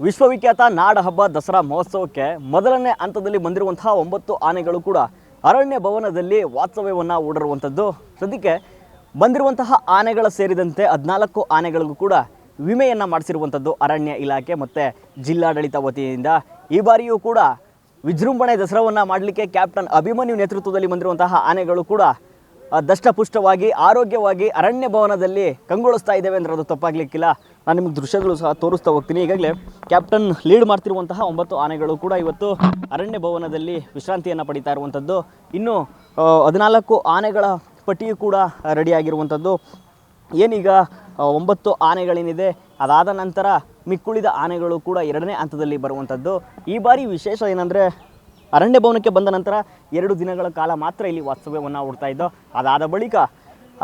ವಿಶ್ವವಿಖ್ಯಾತ ನಾಡ ಹಬ್ಬ ದಸರಾ ಮಹೋತ್ಸವಕ್ಕೆ ಮೊದಲನೇ ಹಂತದಲ್ಲಿ ಬಂದಿರುವಂತಹ ಒಂಬತ್ತು ಆನೆಗಳು ಕೂಡ ಅರಣ್ಯ ಭವನದಲ್ಲಿ ವಾಸ್ತವ್ಯವನ್ನು ಓಡಿರುವಂಥದ್ದು ಸದ್ಯಕ್ಕೆ ಬಂದಿರುವಂತಹ ಆನೆಗಳ ಸೇರಿದಂತೆ ಹದಿನಾಲ್ಕು ಆನೆಗಳಿಗೂ ಕೂಡ ವಿಮೆಯನ್ನು ಮಾಡಿಸಿರುವಂಥದ್ದು ಅರಣ್ಯ ಇಲಾಖೆ ಮತ್ತು ಜಿಲ್ಲಾಡಳಿತ ವತಿಯಿಂದ. ಈ ಬಾರಿಯೂ ಕೂಡ ವಿಜೃಂಭಣೆ ದಸರಾವನ್ನು ಮಾಡಲಿಕ್ಕೆ ಕ್ಯಾಪ್ಟನ್ ಅಭಿಮನ್ಯು ನೇತೃತ್ವದಲ್ಲಿ ಬಂದಿರುವಂತಹ ಆನೆಗಳು ಕೂಡ ದಷ್ಟಪುಷ್ಟವಾಗಿ, ಆರೋಗ್ಯವಾಗಿ ಅರಣ್ಯ ಭವನದಲ್ಲಿ ಕಂಗೊಳಿಸ್ತಾ ಇದ್ದೇವೆ ಅಂದರೆ ಅದು ತಪ್ಪಾಗಲಿಕ್ಕಿಲ್ಲ. ನಾನು ನಿಮಗೆ ದೃಶ್ಯಗಳು ಸಹ ತೋರಿಸ್ತಾ ಹೋಗ್ತೀನಿ. ಈಗಾಗಲೇ ಕ್ಯಾಪ್ಟನ್ ಲೀಡ್ ಮಾಡ್ತಿರುವಂತಹ ಒಂಬತ್ತು ಆನೆಗಳು ಕೂಡ ಇವತ್ತು ಅರಣ್ಯ ಭವನದಲ್ಲಿ ವಿಶ್ರಾಂತಿಯನ್ನು ಪಡಿತಾ ಇರುವಂಥದ್ದು. ಇನ್ನು ಹದಿನಾಲ್ಕು ಆನೆಗಳ ಪಟ್ಟಿಯು ಕೂಡ ರೆಡಿಯಾಗಿರುವಂಥದ್ದು ಏನೀಗ ಒಂಬತ್ತು ಆನೆಗಳೇನಿದೆ, ಅದಾದ ನಂತರ ಮಿಕ್ಕುಳಿದ ಆನೆಗಳು ಕೂಡ ಎರಡನೇ ಹಂತದಲ್ಲಿ ಬರುವಂಥದ್ದು. ಈ ಬಾರಿ ವಿಶೇಷ ಏನಂದರೆ ಅರಣ್ಯ ಭವನಕ್ಕೆ ಬಂದ ನಂತರ ಎರಡು ದಿನಗಳ ಕಾಲ ಮಾತ್ರ ಇಲ್ಲಿ ವಾಸ್ತವ್ಯವನ್ನು ಹೂಡ್ತಾ ಇದ್ದೋ. ಅದಾದ ಬಳಿಕ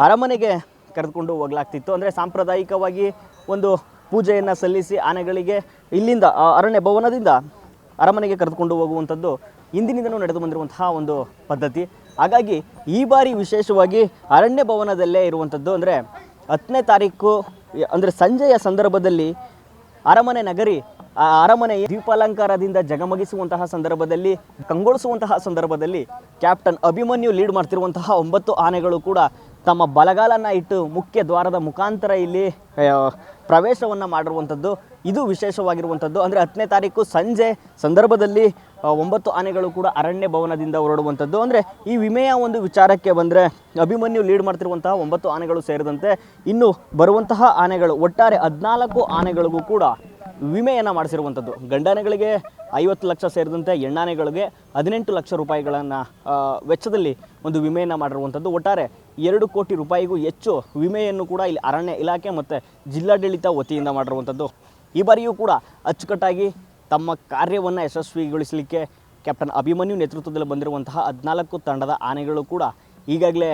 ಅರಮನೆಗೆ ಕರೆದುಕೊಂಡು ಹೋಗಲಾಗ್ತಿತ್ತು. ಅಂದರೆ ಸಾಂಪ್ರದಾಯಿಕವಾಗಿ ಒಂದು ಪೂಜೆಯನ್ನು ಸಲ್ಲಿಸಿ ಆನೆಗಳಿಗೆ ಇಲ್ಲಿಂದ ಅರಣ್ಯ ಭವನದಿಂದ ಅರಮನೆಗೆ ಕರೆದುಕೊಂಡು ಹೋಗುವಂಥದ್ದು ಇಂದಿನಿಂದಲೂ ನಡೆದು ಬಂದಿರುವಂತಹ ಒಂದು ಪದ್ಧತಿ. ಹಾಗಾಗಿ ಈ ಬಾರಿ ವಿಶೇಷವಾಗಿ ಅರಣ್ಯ ಭವನದಲ್ಲೇ ಇರುವಂಥದ್ದು ಅಂದರೆ ಹತ್ತನೇ ತಾರೀಕು, ಅಂದರೆ ಸಂಜೆಯ ಸಂದರ್ಭದಲ್ಲಿ ಅರಮನೆ ನಗರಿ ಆ ಅರಮನೆ ದೀಪಾಲಂಕಾರದಿಂದ ಜಗಮಗಿಸುವಂತಹ ಸಂದರ್ಭದಲ್ಲಿ, ಕಂಗೊಳಿಸುವಂತಹ ಸಂದರ್ಭದಲ್ಲಿ ಕ್ಯಾಪ್ಟನ್ ಅಭಿಮನ್ಯು ಲೀಡ್ ಮಾಡ್ತಿರುವಂತಹ ಒಂಬತ್ತು ಆನೆಗಳು ಕೂಡ ತಮ್ಮ ಬಲಗಾಲನ್ನು ಇಟ್ಟು ಮುಖ್ಯ ದ್ವಾರದ ಮುಖಾಂತರ ಇಲ್ಲಿ ಪ್ರವೇಶವನ್ನು ಮಾಡಿರುವಂಥದ್ದು. ಇದು ವಿಶೇಷವಾಗಿರುವಂಥದ್ದು. ಅಂದರೆ ಹತ್ತನೇ ತಾರೀಕು ಸಂಜೆ ಸಂದರ್ಭದಲ್ಲಿ ಒಂಬತ್ತು ಆನೆಗಳು ಕೂಡ ಅರಣ್ಯ ಭವನದಿಂದ ಹೊರಡುವಂಥದ್ದು. ಅಂದರೆ ಈ ವಿಮೆಯ ಒಂದು ವಿಚಾರಕ್ಕೆ ಬಂದರೆ ಅಭಿಮನ್ಯು ಲೀಡ್ ಮಾಡ್ತಿರುವಂತಹ ಒಂಬತ್ತು ಆನೆಗಳು ಸೇರಿದಂತೆ ಇನ್ನು ಬರುವಂತಹ ಆನೆಗಳು ಒಟ್ಟಾರೆ ಹದಿನಾಲ್ಕು ಆನೆಗಳಿಗೂ ಕೂಡ ವಿಮೆಯನ್ನು ಮಾಡಿಸಿರುವಂಥದ್ದು. ಗಂಡಾನೆಗಳಿಗೆ ಐವತ್ತು ಲಕ್ಷ ಸೇರಿದಂತೆ ಎಣ್ಣಾನೆಗಳಿಗೆ ಹದಿನೆಂಟು ಲಕ್ಷ ರೂಪಾಯಿಗಳನ್ನು ವೆಚ್ಚದಲ್ಲಿ ಒಂದು ವಿಮೆಯನ್ನು ಮಾಡಿರುವಂಥದ್ದು. ಒಟ್ಟಾರೆ ಎರಡು ಕೋಟಿ ರೂಪಾಯಿಗೂ ಹೆಚ್ಚು ವಿಮೆಯನ್ನು ಕೂಡ ಇಲ್ಲಿ ಅರಣ್ಯ ಇಲಾಖೆ ಮತ್ತು ಜಿಲ್ಲಾಡಳಿತ ವತಿಯಿಂದ ಮಾಡಿರುವಂಥದ್ದು. ಈ ಬಾರಿಯೂ ಕೂಡ ಅಚ್ಚುಕಟ್ಟಾಗಿ ತಮ್ಮ ಕಾರ್ಯವನ್ನು ಯಶಸ್ವಿಗೊಳಿಸಲಿಕ್ಕೆ ಕ್ಯಾಪ್ಟನ್ ಅಭಿಮನ್ಯು ನೇತೃತ್ವದಲ್ಲಿ ಬಂದಿರುವಂತಹ ಹದಿನಾಲ್ಕು ತಂಡದ ಆನೆಗಳು ಕೂಡ ಈಗಾಗಲೇ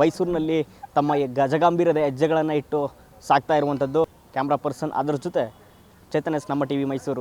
ಮೈಸೂರಿನಲ್ಲಿ ತಮ್ಮ ಗಜಗಾಂಭೀರ್ಯದ ಹೆಜ್ಜೆಗಳನ್ನು ಇಟ್ಟು ಸಾಕ್ತಾ ಇರುವಂಥದ್ದು. ಕ್ಯಾಮ್ರಾ ಪರ್ಸನ್ ಅದರ ಜೊತೆ ಚೇತನ್ ಎಸ್ ನಮ್ಮ ಟಿ ವಿ ಮೈಸೂರು.